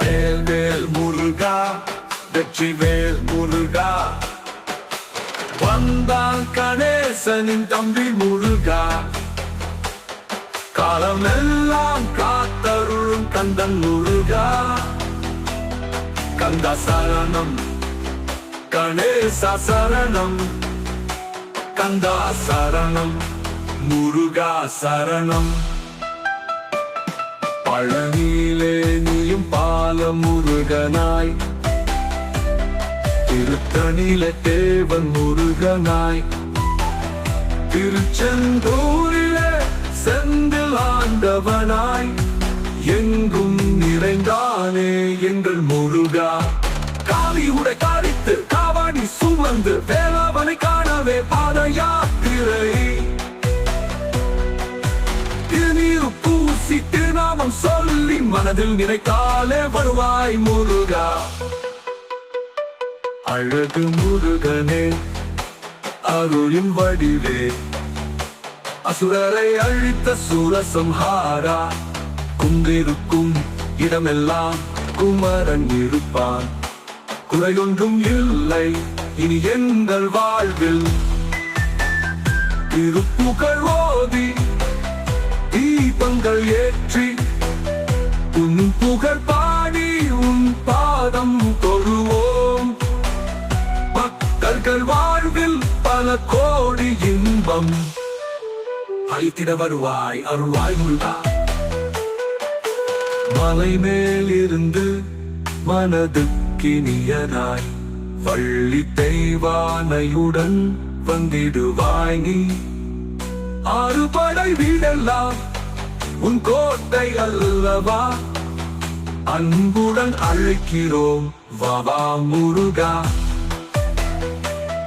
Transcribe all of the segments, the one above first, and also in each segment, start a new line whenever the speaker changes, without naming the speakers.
வேல் வேல் முருகா வெற்றி வேல் முருகா வந்தான் கணேசனின் தம்பி முருகா காலமெல்லாம் காத்தருளும் கந்தன் முருகா கந்த சரணம் கணேச சரணம் கந்தா சரணம் முருகா சரணம் பழனியிலே நீயும் பால முருகனாய் திருத்தணில தேவன் முருகனாய். திருச்செந்தூரிலே செந்தில் ஆண்டவனாய். எங்கும் நிறைந்தானே எங்கள் முருகா. காவி உடை காரித்து காவாடி சுமந்து வேளாவனை காணவே பாத யாத்திரை திருநீரு பூசி திருநாமம் சொல்லி மனதில் நினைத்தாலே வருவாய் முருகா. அழகு முருகனே அருளின் வடிவே. அசுரரை அழித்த சூரசம்ஹாரா குந்திருக்கும் இடமெல்லாம் குமரன் இருப்பான். குறையொன்றும் இல்லை இனி எங்கள் வாழ்வில். திருப்புகழ் ஓதி பல கோடி இன்பம். அழித்திட வருவாய் அருள்வாய் முருகா. மலை மேலிருந்து மனதுக்கினியனாய் வள்ளி தெய்வானையுடன் வந்திடுவாய் நீ. ஆறு படை வீடெல்லாம் உன் கோட்டை அல்லவா? அன்புடன் அழைக்கிறோம். வாவா முருகா.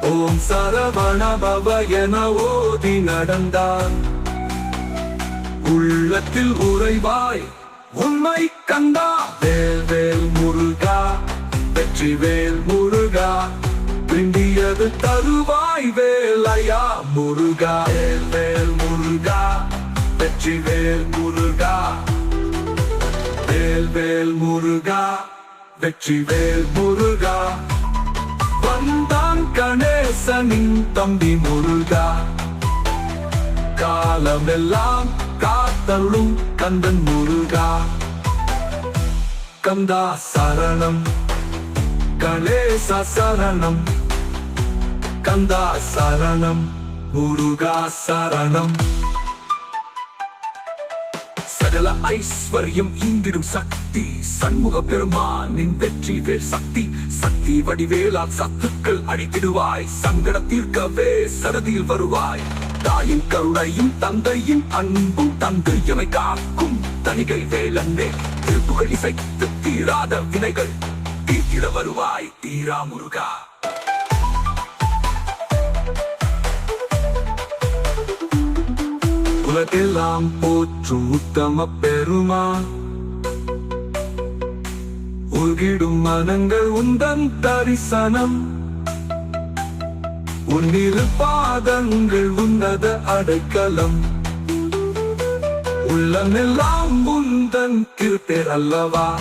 ஓம் சரவண பவ என ஓதி நடந்தான் உள்ளத்தில் உறைவாய் உண்மை கந்தா வேல் முருகா வெற்றி வேல் முருகா விண்டியது தருவாய் வேலையா முருகா. வேல் வேல் முருகா வெற்றி வேல் முருகா. வேல் வேல் முருகா வெற்றி வேல் முருகா. கணேசனின் தம்பி முருகா. காலமெல்லாம் காத்தருளும் கந்தன் முருகா. கந்தா சரணம் கணேச சரணம். கந்தா சரணம் முருகா சரணம். சகல ஐஸ்வர்யம் இங்கிடும் சக்தி. சண்முக பெருமானின் வெற்றி வேல் சக்தி. சக்தி வடிவேலால் சத்துக்கள் அடித்திடுவாய். சங்கட தீர்க்கவே சரதியில் வருவாய். தாயின் கருணையும் தந்தையின் அன்பும் தந்து எமை காக்கும் தனிகை வேலன்னே திருப்புகள் இசைத்து தீராத வினைகள் தீர்த்திட வருவாய். தீரா முருகா. உலகெல்லாம் போற்றும் உத்தம பெருமா? உருகிடும் மனங்கள் உந்தன் தரிசனம். உன்னிரு பாதங்கள் உன்னத அடைக்கலம். உள்ளமெல்லாம் உந்தன் திருப்பேர் அல்லவா?